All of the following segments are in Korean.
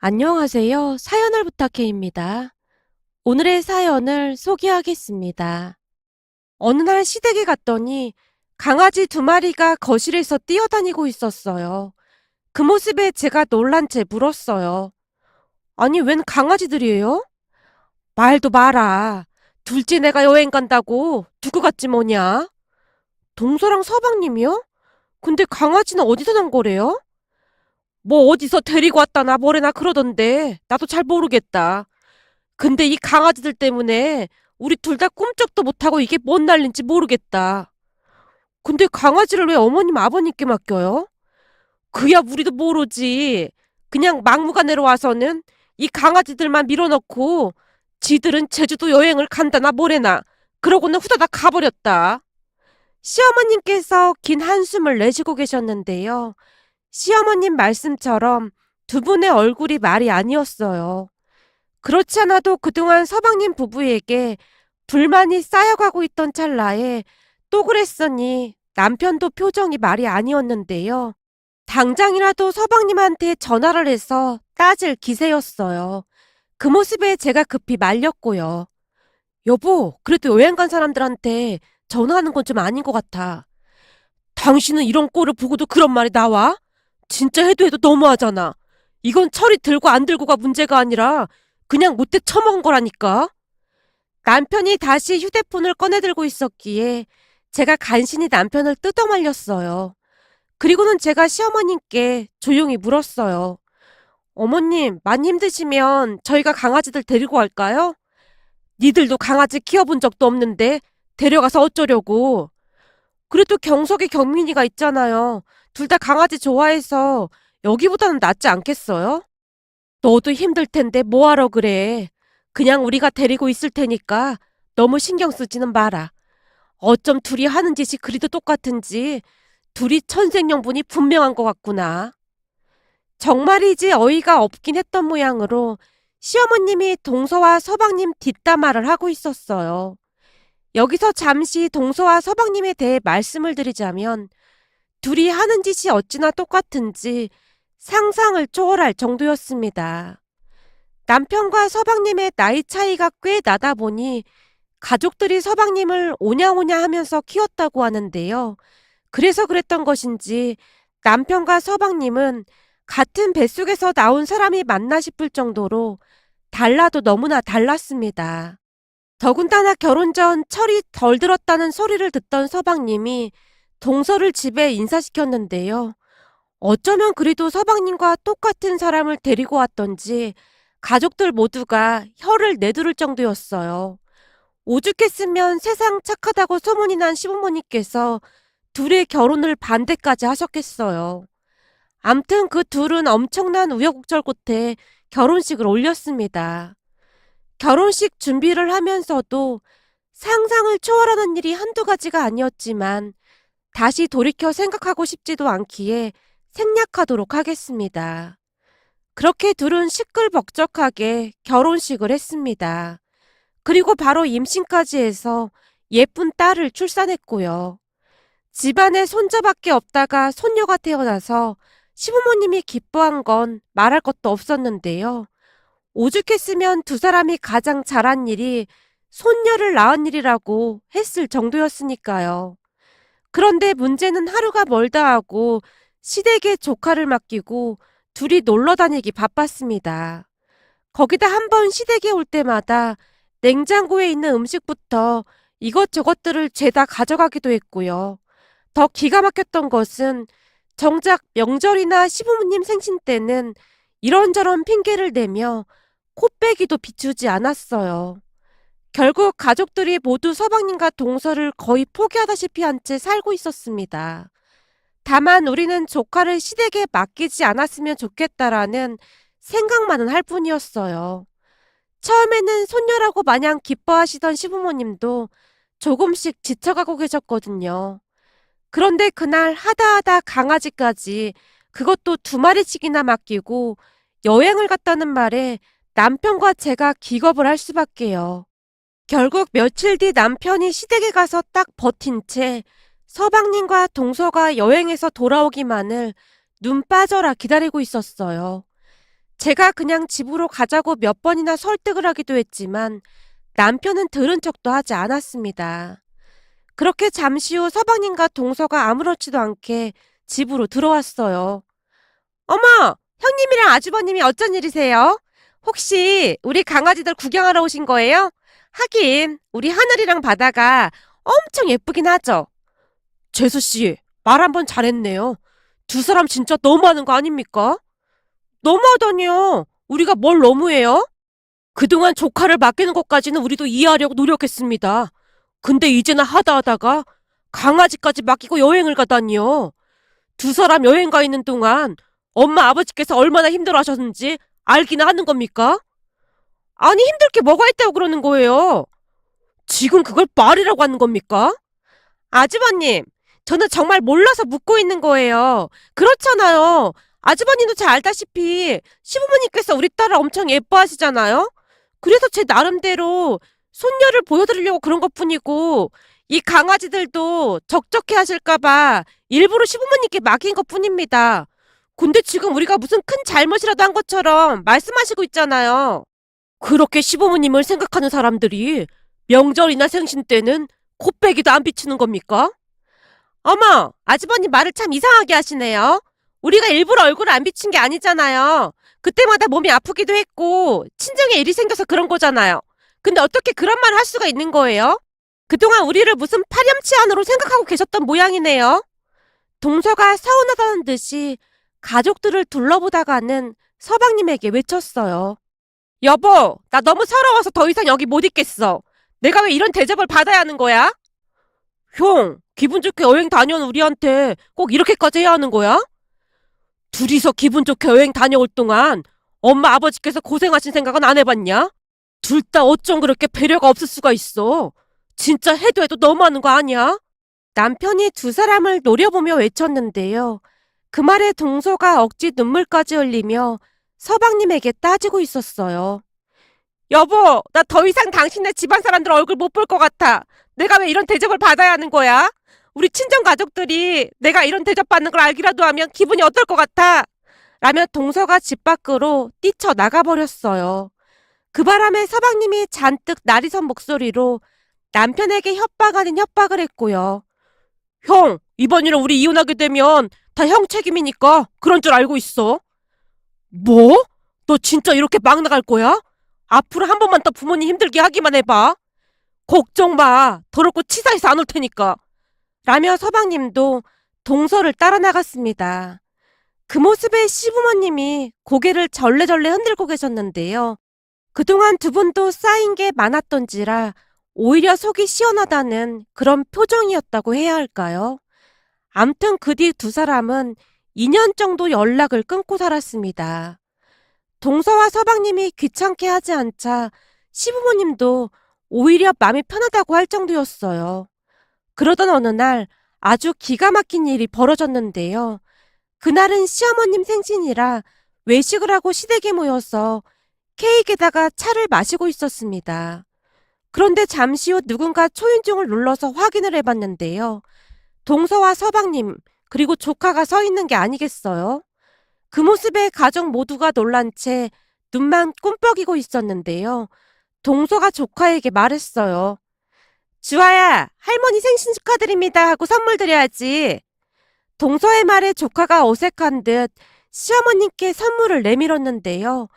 안녕하세요. 사연을 부탁해입니다. 오늘의 사연을 소개하겠습니다. 어느 날 시댁에 갔더니 강아지 두 마리가 거실에서 뛰어다니고 있었어요. 그 모습에 제가 놀란 채 물었어요. 아니, 웬 강아지들이에요? 말도 마라. 둘째 내가 여행 간다고 두고 갔지 뭐냐? 동서랑 서방님이요? 근데 강아지는 어디서 난 거래요? 뭐 어디서 데리고 왔다나 뭐래나 그러던데 나도 잘 모르겠다. 근데 이 강아지들 때문에 우리 둘 다 꿈쩍도 못하고 이게 뭔 난린지 모르겠다. 근데 강아지를 왜 어머님 아버님께 맡겨요? 그야 우리도 모르지. 그냥 막무가내로 와서는 이 강아지들만 밀어넣고 지들은 제주도 여행을 간다나 뭐래나 그러고는 후다닥 가버렸다. 시어머님께서 긴 한숨을 내쉬고 계셨는데요. 시어머님 말씀처럼 두 분의 얼굴이 말이 아니었어요. 그렇지 않아도 그동안 서방님 부부에게 불만이 쌓여가고 있던 찰나에 또 그랬으니 남편도 표정이 말이 아니었는데요. 당장이라도 서방님한테 전화를 해서 따질 기세였어요. 그 모습에 제가 급히 말렸고요. 여보, 그래도 여행 간 사람들한테 전화하는 건 좀 아닌 것 같아. 당신은 이런 꼴을 보고도 그런 말이 나와? 진짜 해도 해도 너무하잖아. 이건 철이 들고 안 들고가 문제가 아니라 그냥 못돼 처먹은 거라니까. 남편이 다시 휴대폰을 꺼내 들고 있었기에 제가 간신히 남편을 뜯어 말렸어요. 그리고는 제가 시어머님께 조용히 물었어요. 어머님, 많이 힘드시면 저희가 강아지들 데리고 갈까요? 니들도 강아지 키워본 적도 없는데 데려가서 어쩌려고. 그래도 경석에 경민이가 있잖아요. 둘 다 강아지 좋아해서 여기보다는 낫지 않겠어요? 너도 힘들 텐데 뭐하러 그래. 그냥 우리가 데리고 있을 테니까 너무 신경 쓰지는 마라. 어쩜 둘이 하는 짓이 그리도 똑같은지 둘이 천생연분이 분명한 것 같구나. 정말이지 어이가 없긴 했던 모양으로 시어머님이 동서와 서방님 뒷담화를 하고 있었어요. 여기서 잠시 동서와 서방님에 대해 말씀을 드리자면 둘이 하는 짓이 어찌나 똑같은지 상상을 초월할 정도였습니다. 남편과 서방님의 나이 차이가 꽤 나다 보니 가족들이 서방님을 오냐오냐 하면서 키웠다고 하는데요. 그래서 그랬던 것인지 남편과 서방님은 같은 뱃속에서 나온 사람이 맞나 싶을 정도로 달라도 너무나 달랐습니다. 더군다나 결혼 전 철이 덜 들었다는 소리를 듣던 서방님이 동서를 집에 인사시켰는데요. 어쩌면 그래도 서방님과 똑같은 사람을 데리고 왔던지 가족들 모두가 혀를 내두를 정도였어요. 오죽했으면 세상 착하다고 소문이 난 시부모님께서 둘의 결혼을 반대까지 하셨겠어요. 암튼 그 둘은 엄청난 우여곡절 끝에 결혼식을 올렸습니다. 결혼식 준비를 하면서도 상상을 초월하는 일이 한두 가지가 아니었지만 다시 돌이켜 생각하고 싶지도 않기에 생략하도록 하겠습니다. 그렇게 둘은 시끌벅적하게 결혼식을 했습니다. 그리고 바로 임신까지 해서 예쁜 딸을 출산했고요. 집안에 손자밖에 없다가 손녀가 태어나서 시부모님이 기뻐한 건 말할 것도 없었는데요. 오죽했으면 두 사람이 가장 잘한 일이 손녀를 낳은 일이라고 했을 정도였으니까요. 그런데 문제는 하루가 멀다 하고 시댁에 조카를 맡기고 둘이 놀러 다니기 바빴습니다. 거기다 한 번 시댁에 올 때마다 냉장고에 있는 음식부터 이것저것들을 죄다 가져가기도 했고요. 더 기가 막혔던 것은 정작 명절이나 시부모님 생신 때는 이런저런 핑계를 대며 코빼기도 비추지 않았어요. 결국 가족들이 모두 서방님과 동서를 거의 포기하다시피 한 채 살고 있었습니다. 다만 우리는 조카를 시댁에 맡기지 않았으면 좋겠다라는 생각만은 할 뿐이었어요. 처음에는 손녀라고 마냥 기뻐하시던 시부모님도 조금씩 지쳐가고 계셨거든요. 그런데 그날 하다하다 강아지까지 그것도 두 마리씩이나 맡기고 여행을 갔다는 말에 남편과 제가 기겁을 할 수밖에요. 결국 며칠 뒤 남편이 시댁에 가서 딱 버틴 채 서방님과 동서가 여행에서 돌아오기만을 눈 빠져라 기다리고 있었어요. 제가 그냥 집으로 가자고 몇 번이나 설득을 하기도 했지만 남편은 들은 척도 하지 않았습니다. 그렇게 잠시 후 서방님과 동서가 아무렇지도 않게 집으로 들어왔어요. 어머, 형님이랑 아주버님이 어쩐 일이세요? 혹시 우리 강아지들 구경하러 오신 거예요? 하긴 우리 하늘이랑 바다가 엄청 예쁘긴 하죠. 재수 씨, 말 한 번 잘했네요. 두 사람 진짜 너무하는 거 아닙니까? 너무하다니요. 우리가 뭘 너무해요? 그동안 조카를 맡기는 것까지는 우리도 이해하려고 노력했습니다. 근데 이제는 하다 하다가 강아지까지 맡기고 여행을 가다니요. 두 사람 여행 가 있는 동안 엄마 아버지께서 얼마나 힘들어 하셨는지 알기나 하는 겁니까? 아니 힘들 게 뭐가 있다고 그러는 거예요? 지금 그걸 말이라고 하는 겁니까? 아주버님, 저는 정말 몰라서 묻고 있는 거예요. 그렇잖아요. 아주버님도 잘 알다시피 시부모님께서 우리 딸을 엄청 예뻐하시잖아요. 그래서 제 나름대로 손녀를 보여드리려고 그런 것 뿐이고 이 강아지들도 적적해 하실까봐 일부러 시부모님께 맡긴 것 뿐입니다. 근데 지금 우리가 무슨 큰 잘못이라도 한 것처럼 말씀하시고 있잖아요. 그렇게 시부모님을 생각하는 사람들이 명절이나 생신 때는 코빼기도 안 비치는 겁니까? 어머, 아주버님 말을 참 이상하게 하시네요. 우리가 일부러 얼굴을 안 비친 게 아니잖아요. 그때마다 몸이 아프기도 했고 친정에 일이 생겨서 그런 거잖아요. 근데 어떻게 그런 말을 할 수가 있는 거예요? 그동안 우리를 무슨 파렴치한으로 생각하고 계셨던 모양이네요. 동서가 서운하다는 듯이 가족들을 둘러보다가는 서방님에게 외쳤어요. 여보, 나 너무 서러워서 더 이상 여기 못 있겠어. 내가 왜 이런 대접을 받아야 하는 거야? 형, 기분 좋게 여행 다녀온 우리한테 꼭 이렇게까지 해야 하는 거야? 둘이서 기분 좋게 여행 다녀올 동안 엄마 아버지께서 고생하신 생각은 안 해봤냐? 둘 다 어쩜 그렇게 배려가 없을 수가 있어. 진짜 해도 해도 너무하는 거 아니야? 남편이 두 사람을 노려보며 외쳤는데요. 그 말에 동서가 억지 눈물까지 흘리며 서방님에게 따지고 있었어요. 여보, 나 더 이상 당신네 집안 사람들 얼굴 못 볼 것 같아. 내가 왜 이런 대접을 받아야 하는 거야? 우리 친정 가족들이 내가 이런 대접받는 걸 알기라도 하면 기분이 어떨 것 같아? 라며 동서가 집 밖으로 뛰쳐 나가버렸어요. 그 바람에 서방님이 잔뜩 날이 선 목소리로 남편에게 협박 아닌 협박을 했고요. 형, 이번 일은 우리 이혼하게 되면 다 형 책임이니까 그런 줄 알고 있어. 뭐? 너 진짜 이렇게 막 나갈 거야? 앞으로 한 번만 더 부모님 힘들게 하기만 해봐. 걱정 마. 더럽고 치사해서 안 올 테니까. 라며 서방님도 동서를 따라 나갔습니다. 그 모습에 시부모님이 고개를 절레절레 흔들고 계셨는데요. 그동안 두 분도 쌓인 게 많았던지라 오히려 속이 시원하다는 그런 표정이었다고 해야 할까요? 암튼 그 뒤 두 사람은 2년 정도 연락을 끊고 살았습니다. 동서와 서방님이 귀찮게 하지 않자 시부모님도 오히려 마음이 편하다고 할 정도였어요. 그러던 어느 날 아주 기가 막힌 일이 벌어졌는데요. 그날은 시어머님 생신이라 외식을 하고 시댁에 모여서 케이크에다가 차를 마시고 있었습니다. 그런데 잠시 후 누군가 초인종을 눌러서 확인을 해봤는데요. 동서와 서방님, 그리고 조카가 서 있는 게 아니겠어요? 그 모습에 가족 모두가 놀란 채 눈만 꿈뻑이고 있었는데요. 동서가 조카에게 말했어요. 주아야, 할머니 생신 축하드립니다 하고 선물 드려야지. 동서의 말에 조카가 어색한 듯 시어머님께 선물을 내밀었는데요.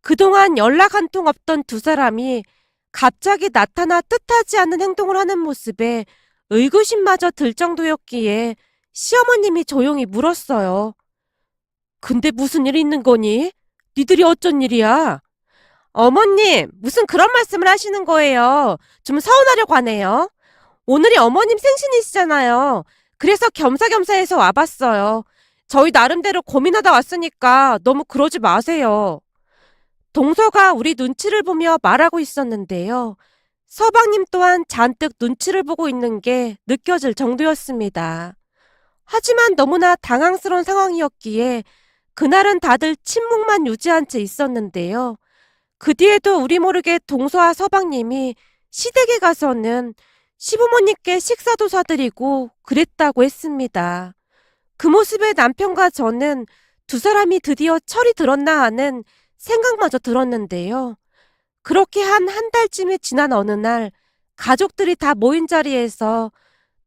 그동안 연락 한 통 없던 두 사람이 갑자기 나타나 뜻하지 않은 행동을 하는 모습에 의구심마저 들 정도였기에 시어머님이 조용히 물었어요. 근데 무슨 일 있는 거니? 니들이 어쩐 일이야? 어머님, 무슨 그런 말씀을 하시는 거예요. 좀 서운하려고 하네요. 오늘이 어머님 생신이시잖아요. 그래서 겸사겸사해서 와봤어요. 저희 나름대로 고민하다 왔으니까 너무 그러지 마세요. 동서가 우리 눈치를 보며 말하고 있었는데요. 서방님 또한 잔뜩 눈치를 보고 있는 게 느껴질 정도였습니다. 하지만 너무나 당황스러운 상황이었기에 그날은 다들 침묵만 유지한 채 있었는데요. 그 뒤에도 우리 모르게 동서와 서방님이 시댁에 가서는 시부모님께 식사도 사드리고 그랬다고 했습니다. 그 모습에 남편과 저는 두 사람이 드디어 철이 들었나 하는 생각마저 들었는데요. 그렇게 한 한 달쯤이 지난 어느 날 가족들이 다 모인 자리에서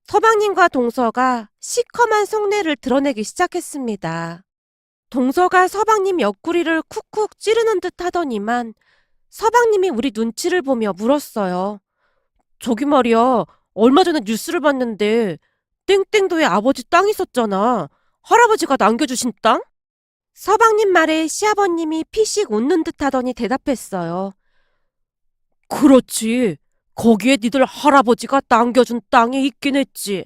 서방님과 동서가 시커먼 속내를 드러내기 시작했습니다. 동서가 서방님 옆구리를 쿡쿡 찌르는 듯 하더니만 서방님이 우리 눈치를 보며 물었어요. 저기 말이야, 얼마 전에 뉴스를 봤는데 땡땡도에 아버지 땅 있었잖아. 할아버지가 남겨주신 땅? 서방님 말에 시아버님이 피식 웃는 듯 하더니 대답했어요. 그렇지. 거기에 니들 할아버지가 남겨준 땅이 있긴 했지.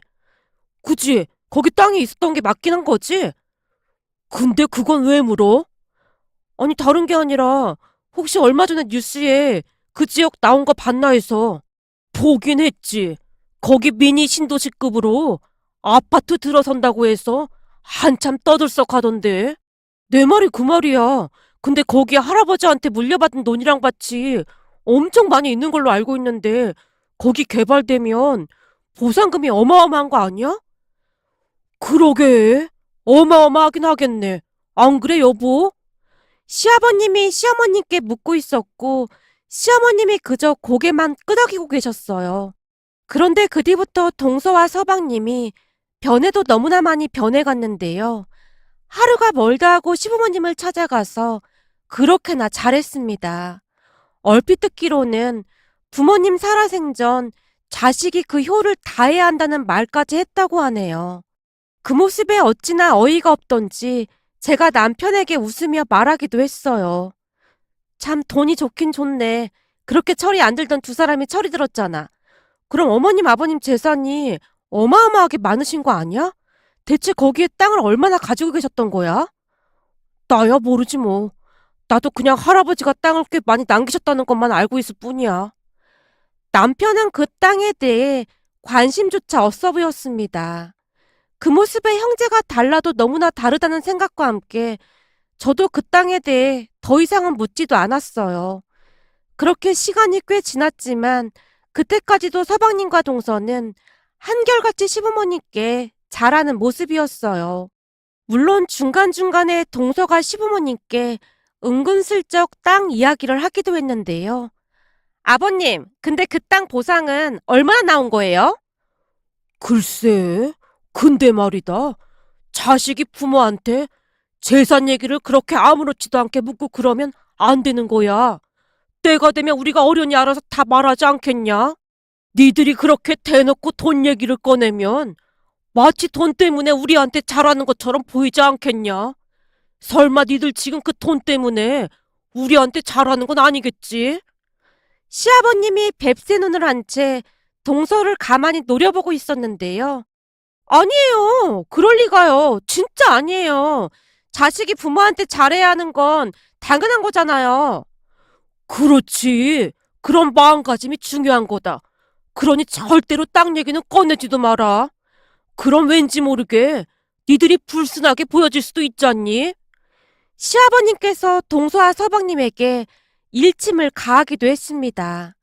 그지? 거기 땅이 있었던 게 맞긴 한 거지? 근데 그건 왜 물어? 아니, 다른 게 아니라 혹시 얼마 전에 뉴스에 그 지역 나온 거 봤나 해서 보긴 했지. 거기 미니 신도시급으로 아파트 들어선다고 해서 한참 떠들썩 하던데. 내 말이 그 말이야. 근데 거기에 할아버지한테 물려받은 논이랑 밭이 엄청 많이 있는 걸로 알고 있는데 거기 개발되면 보상금이 어마어마한 거 아니야? 그러게. 어마어마하긴 하겠네. 안 그래, 여보? 시아버님이 시어머님께 묻고 있었고 시어머님이 그저 고개만 끄덕이고 계셨어요. 그런데 그 뒤부터 동서와 서방님이 변해도 너무나 많이 변해갔는데요. 하루가 멀다 하고 시부모님을 찾아가서 그렇게나 잘했습니다. 얼핏 듣기로는 부모님 살아생전 자식이 그 효를 다해야 한다는 말까지 했다고 하네요. 그 모습에 어찌나 어이가 없던지 제가 남편에게 웃으며 말하기도 했어요. 참 돈이 좋긴 좋네. 그렇게 철이 안 들던 두 사람이 철이 들었잖아. 그럼 어머님 아버님 재산이 어마어마하게 많으신 거 아니야? 대체 거기에 땅을 얼마나 가지고 계셨던 거야? 나야 모르지 뭐. 나도 그냥 할아버지가 땅을 꽤 많이 남기셨다는 것만 알고 있을 뿐이야. 남편은 그 땅에 대해 관심조차 없어 보였습니다. 그 모습의 형제가 달라도 너무나 다르다는 생각과 함께 저도 그 땅에 대해 더 이상은 묻지도 않았어요. 그렇게 시간이 꽤 지났지만 그때까지도 서방님과 동서는 한결같이 시부모님께 잘하는 모습이었어요. 물론 중간중간에 동서가 시부모님께 은근슬쩍 땅 이야기를 하기도 했는데요. 아버님, 근데 그 땅 보상은 얼마나 나온 거예요? 글쎄, 근데 말이다. 자식이 부모한테 재산 얘기를 그렇게 아무렇지도 않게 묻고 그러면 안 되는 거야. 때가 되면 우리가 어련히 알아서 다 말하지 않겠냐? 니들이 그렇게 대놓고 돈 얘기를 꺼내면 마치 돈 때문에 우리한테 잘하는 것처럼 보이지 않겠냐? 설마 니들 지금 그 돈 때문에 우리한테 잘하는 건 아니겠지? 시아버님이 뱁새 눈을 한 채 동서를 가만히 노려보고 있었는데요. 아니에요. 그럴 리가요. 진짜 아니에요. 자식이 부모한테 잘해야 하는 건 당연한 거잖아요. 그렇지. 그런 마음가짐이 중요한 거다. 그러니 절대로 땅 얘기는 꺼내지도 마라. 그럼 왠지 모르게 니들이 불순하게 보여질 수도 있잖니? 시아버님께서 동서와 서방님에게 일침을 가하기도 했습니다.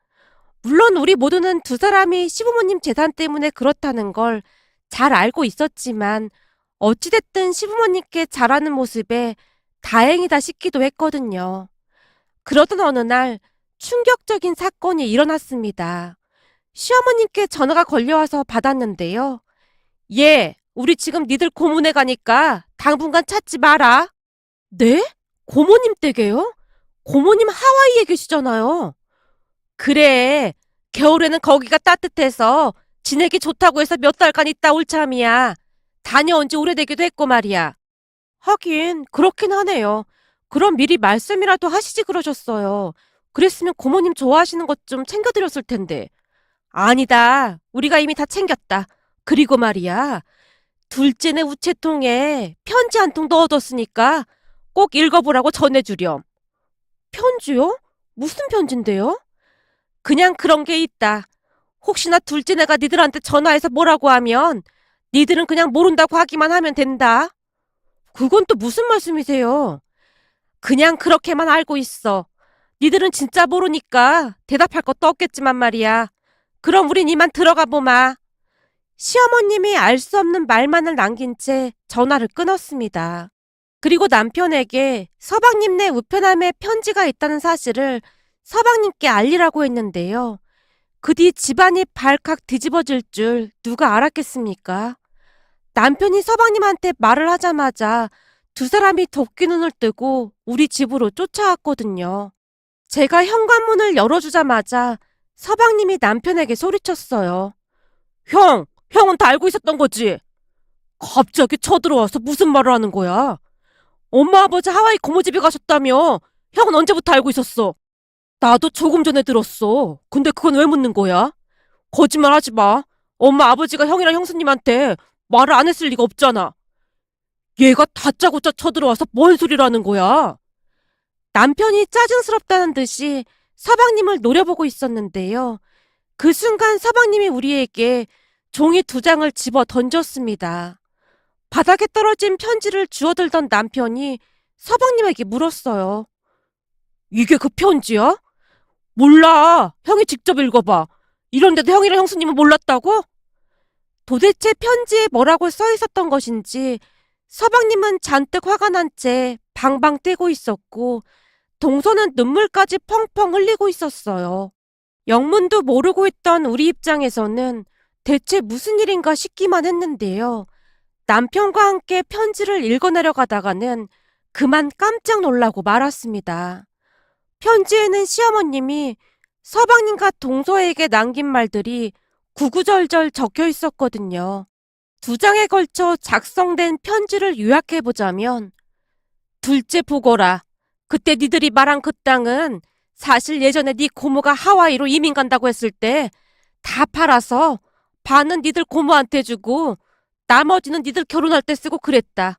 물론 우리 모두는 두 사람이 시부모님 재산 때문에 그렇다는 걸 잘 알고 있었지만 어찌됐든 시부모님께 잘하는 모습에 다행이다 싶기도 했거든요. 그러던 어느 날 충격적인 사건이 일어났습니다. 시어머님께 전화가 걸려와서 받았는데요. 예, 우리 지금 니들 고문에 가니까 당분간 찾지 마라. 네? 고모님 댁에요? 고모님 하와이에 계시잖아요. 그래, 겨울에는 거기가 따뜻해서 지내기 좋다고 해서 몇 달간 있다 올 참이야. 다녀온 지 오래되기도 했고 말이야. 하긴 그렇긴 하네요. 그럼 미리 말씀이라도 하시지 그러셨어요. 그랬으면 고모님 좋아하시는 것 좀 챙겨드렸을 텐데. 아니다. 우리가 이미 다 챙겼다. 그리고 말이야. 둘째네 우체통에 편지 한 통 넣어뒀으니까 꼭 읽어보라고 전해주렴. 편지요? 무슨 편지인데요? 그냥 그런 게 있다. 혹시나 둘째네가 니들한테 전화해서 뭐라고 하면 니들은 그냥 모른다고 하기만 하면 된다. 그건 또 무슨 말씀이세요? 그냥 그렇게만 알고 있어. 니들은 진짜 모르니까 대답할 것도 없겠지만 말이야. 그럼 우린 이만 들어가 보마. 시어머님이 알 수 없는 말만을 남긴 채 전화를 끊었습니다. 그리고 남편에게 서방님네 우편함에 편지가 있다는 사실을 서방님께 알리라고 했는데요. 그 뒤 집안이 발칵 뒤집어질 줄 누가 알았겠습니까? 남편이 서방님한테 말을 하자마자 두 사람이 도끼 눈을 뜨고 우리 집으로 쫓아왔거든요. 제가 현관문을 열어주자마자 서방님이 남편에게 소리쳤어요. 형, 형은 다 알고 있었던 거지? 갑자기 쳐들어와서 무슨 말을 하는 거야? 엄마 아버지 하와이 고모집에 가셨다며? 형은 언제부터 알고 있었어? 나도 조금 전에 들었어. 근데 그건 왜 묻는 거야? 거짓말 하지 마. 엄마 아버지가 형이랑 형수님한테 말을 안 했을 리가 없잖아. 얘가 다짜고짜 쳐들어와서 뭔 소리라는 거야? 남편이 짜증스럽다는 듯이 서방님을 노려보고 있었는데요. 그 순간 서방님이 우리에게 종이 두 장을 집어 던졌습니다. 바닥에 떨어진 편지를 주워들던 남편이 서방님에게 물었어요. 이게 그 편지야? 몰라. 형이 직접 읽어봐. 이런데도 형이랑 형수님은 몰랐다고? 도대체 편지에 뭐라고 써 있었던 것인지 서방님은 잔뜩 화가 난 채 방방 뛰고 있었고 동서는 눈물까지 펑펑 흘리고 있었어요. 영문도 모르고 있던 우리 입장에서는 대체 무슨 일인가 싶기만 했는데요. 남편과 함께 편지를 읽어내려가다가는 그만 깜짝 놀라고 말았습니다. 편지에는 시어머님이 서방님과 동서에게 남긴 말들이 구구절절 적혀 있었거든요. 두 장에 걸쳐 작성된 편지를 요약해보자면 둘째 보거라. 그때 니들이 말한 그 땅은 사실 예전에 네 고모가 하와이로 이민 간다고 했을 때 다 팔아서 반은 니들 고모한테 주고 나머지는 니들 결혼할 때 쓰고 그랬다.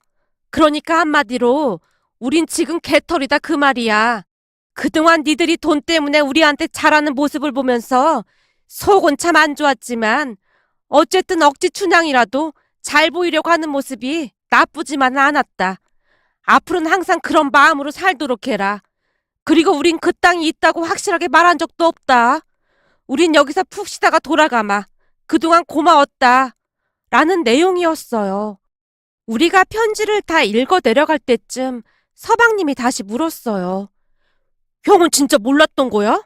그러니까 한마디로 우린 지금 개털이다 그 말이야. 그동안 니들이 돈 때문에 우리한테 잘하는 모습을 보면서 속은 참 안 좋았지만 어쨌든 억지 춘향이라도 잘 보이려고 하는 모습이 나쁘지만은 않았다. 앞으로는 항상 그런 마음으로 살도록 해라. 그리고 우린 그 땅이 있다고 확실하게 말한 적도 없다. 우린 여기서 푹 쉬다가 돌아가마. 그동안 고마웠다. 라는 내용이었어요. 우리가 편지를 다 읽어 내려갈 때쯤 서방님이 다시 물었어요. 형은 진짜 몰랐던 거야?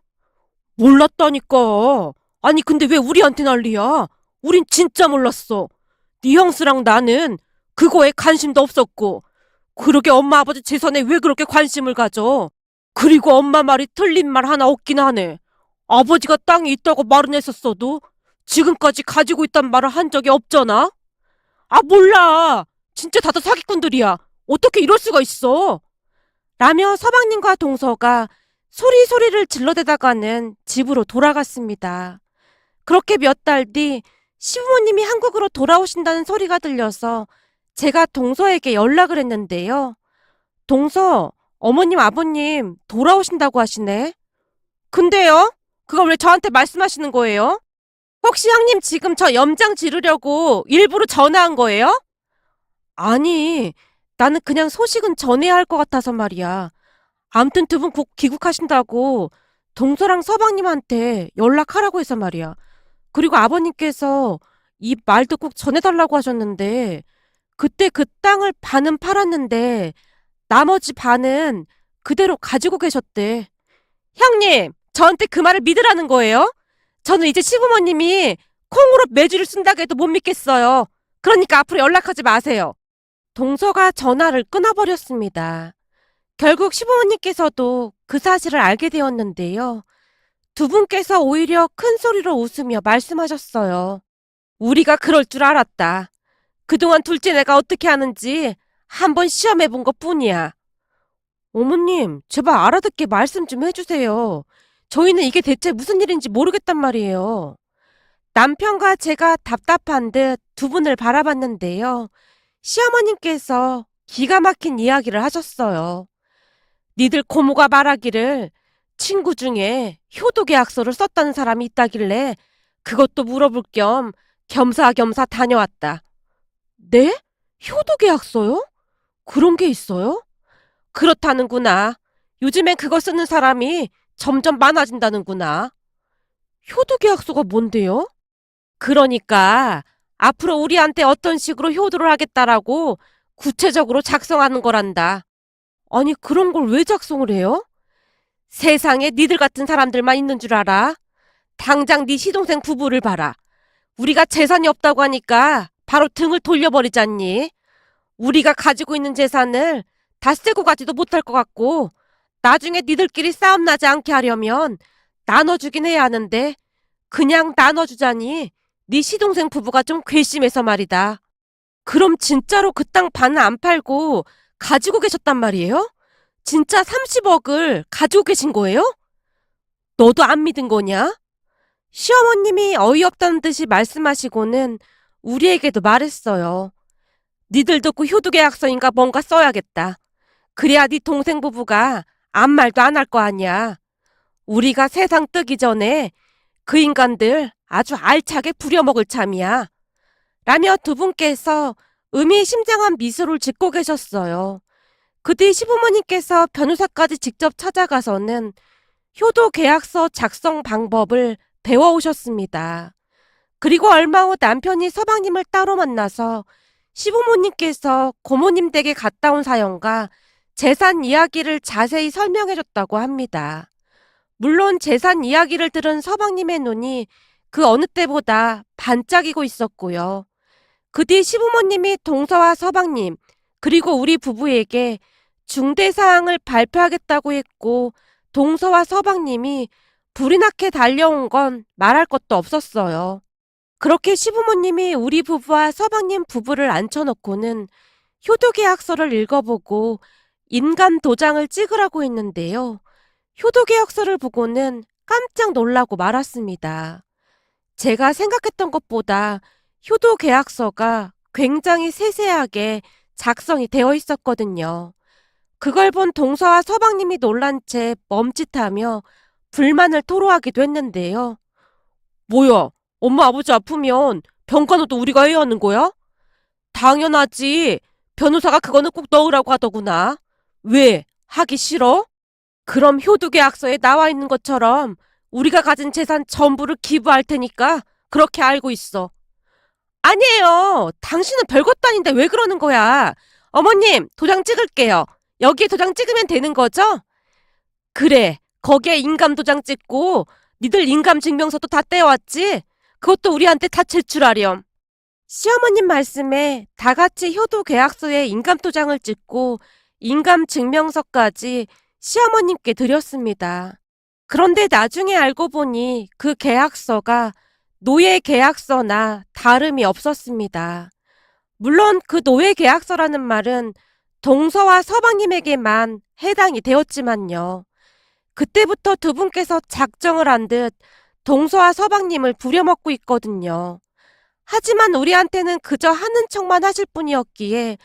몰랐다니까. 아니 근데 왜 우리한테 난리야? 우린 진짜 몰랐어. 네 형수랑 나는 그거에 관심도 없었고 그러게 엄마 아버지 재산에 왜 그렇게 관심을 가져? 그리고 엄마 말이 틀린 말 하나 없긴 하네. 아버지가 땅이 있다고 말은 했었어도 지금까지 가지고 있단 말을 한 적이 없잖아? 아 몰라. 진짜 다들 사기꾼들이야. 어떻게 이럴 수가 있어? 라며 서방님과 동서가 소리 소리를 질러대다가는 집으로 돌아갔습니다. 그렇게 몇 달 뒤 시부모님이 한국으로 돌아오신다는 소리가 들려서 제가 동서에게 연락을 했는데요. 동서, 어머님, 아버님 돌아오신다고 하시네. 근데요? 그걸 왜 저한테 말씀하시는 거예요? 혹시 형님 지금 저 염장 지르려고 일부러 전화한 거예요? 아니, 나는 그냥 소식은 전해야 할 것 같아서 말이야. 암튼 두분곧 귀국하신다고 동서랑 서방님한테 연락하라고 해서 말이야. 그리고 아버님께서 이 말도 꼭 전해달라고 하셨는데, 그때 그 땅을 반은 팔았는데, 나머지 반은 그대로 가지고 계셨대. 형님, 저한테 그 말을 믿으라는 거예요? 저는 이제 시부모님이 콩으로 매주를 쓴다고 해도 못 믿겠어요. 그러니까 앞으로 연락하지 마세요. 동서가 전화를 끊어버렸습니다. 결국 시부모님께서도 그 사실을 알게 되었는데요. 두 분께서 오히려 큰 소리로 웃으며 말씀하셨어요. 우리가 그럴 줄 알았다. 그동안 둘째 내가 어떻게 하는지 한번 시험해 본 것 뿐이야. 어머님, 제발 알아듣게 말씀 좀 해주세요. 저희는 이게 대체 무슨 일인지 모르겠단 말이에요. 남편과 제가 답답한 듯 두 분을 바라봤는데요. 시어머님께서 기가 막힌 이야기를 하셨어요. 니들 고모가 말하기를 친구 중에 효도 계약서를 썼다는 사람이 있다길래 그것도 물어볼 겸 겸사겸사 다녀왔다. 네? 효도 계약서요? 그런 게 있어요? 그렇다는구나. 요즘엔 그거 쓰는 사람이 점점 많아진다는구나. 효도 계약서가 뭔데요? 그러니까 앞으로 우리한테 어떤 식으로 효도를 하겠다라고 구체적으로 작성하는 거란다. 아니, 그런 걸 왜 작성을 해요? 세상에 니들 같은 사람들만 있는 줄 알아? 당장 네 시동생 부부를 봐라. 우리가 재산이 없다고 하니까 바로 등을 돌려버리잖니. 우리가 가지고 있는 재산을 다 쓰고 가지도 못할 것 같고 나중에 니들끼리 싸움 나지 않게 하려면 나눠주긴 해야 하는데 그냥 나눠주자니 네 시동생 부부가 좀 괘씸해서 말이다. 그럼 진짜로 그 땅 반은 안 팔고 가지고 계셨단 말이에요? 진짜 30억을 가지고 계신 거예요? 너도 안 믿은 거냐? 시어머님이 어이없다는 듯이 말씀하시고는 우리에게도 말했어요. 니들도 그 효도계약서인가 뭔가 써야겠다. 그래야 네 동생 부부가 아무 말도 안 할 거 아니야. 우리가 세상 뜨기 전에 그 인간들 아주 알차게 부려먹을 참이야. 라며 두 분께서 의미심장한 미소를 짓고 계셨어요. 그 뒤 시부모님께서 변호사까지 직접 찾아가서는 효도 계약서 작성 방법을 배워오셨습니다. 그리고 얼마 후 남편이 서방님을 따로 만나서 시부모님께서 고모님 댁에 갔다 온 사연과 재산 이야기를 자세히 설명해줬다고 합니다. 물론 재산 이야기를 들은 서방님의 눈이 그 어느 때보다 반짝이고 있었고요. 그 뒤 시부모님이 동서와 서방님, 그리고 우리 부부에게 중대사항을 발표하겠다고 했고, 동서와 서방님이 불이 나게 달려온 건 말할 것도 없었어요. 그렇게 시부모님이 우리 부부와 서방님 부부를 앉혀놓고는 효도계약서를 읽어보고 인감 도장을 찍으라고 했는데요. 효도계약서를 보고는 깜짝 놀라고 말았습니다. 제가 생각했던 것보다 효도계약서가 굉장히 세세하게 작성이 되어 있었거든요. 그걸 본 동서와 서방님이 놀란 채 멈칫하며 불만을 토로하기도 했는데요. 뭐야, 엄마 아버지 아프면 병간호도 우리가 해야 하는 거야? 당연하지. 변호사가 그거는 꼭 넣으라고 하더구나. 왜? 하기 싫어? 그럼 효도계약서에 나와 있는 것처럼 우리가 가진 재산 전부를 기부할 테니까 그렇게 알고 있어. 아니에요. 당신은 별것도 아닌데 왜 그러는 거야? 어머님, 도장 찍을게요. 여기에 도장 찍으면 되는 거죠? 그래. 거기에 인감 도장 찍고 니들 인감 증명서도 다 떼어왔지? 그것도 우리한테 다 제출하렴. 시어머님 말씀에 다 같이 효도 계약서에 인감 도장을 찍고 인감 증명서까지 시어머님께 드렸습니다. 그런데 나중에 알고 보니 그 계약서가 노예 계약서나 다름이 없었습니다. 물론 그 노예 계약서라는 말은 동서와 서방님에게만 해당이 되었지만요. 그때부터 두 분께서 작정을 한 듯 동서와 서방님을 부려먹고 있거든요. 하지만 우리한테는 그저 하는 척만 하실 분이었기에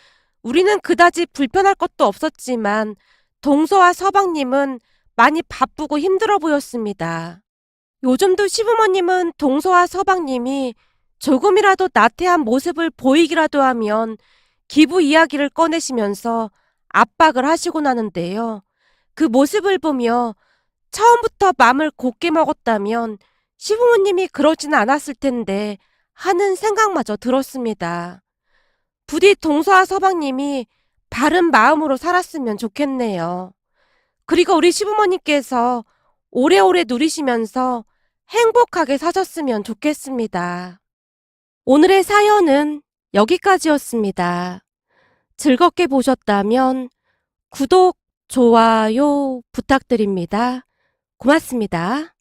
우리는 그다지 불편할 것도 없었지만 동서와 서방님은 많이 바쁘고 힘들어 보였습니다. 요즘도 시부모님은 동서와 서방님이 조금이라도 나태한 모습을 보이기라도 하면 기부 이야기를 꺼내시면서 압박을 하시곤 하는데요. 그 모습을 보며 처음부터 맘을 곱게 먹었다면 시부모님이 그러지는 않았을 텐데 하는 생각마저 들었습니다. 부디 동서와 서방님이 바른 마음으로 살았으면 좋겠네요. 그리고 우리 시부모님께서 오래오래 누리시면서 행복하게 사셨으면 좋겠습니다. 오늘의 사연은 여기까지였습니다. 즐겁게 보셨다면 구독, 좋아요 부탁드립니다. 고맙습니다.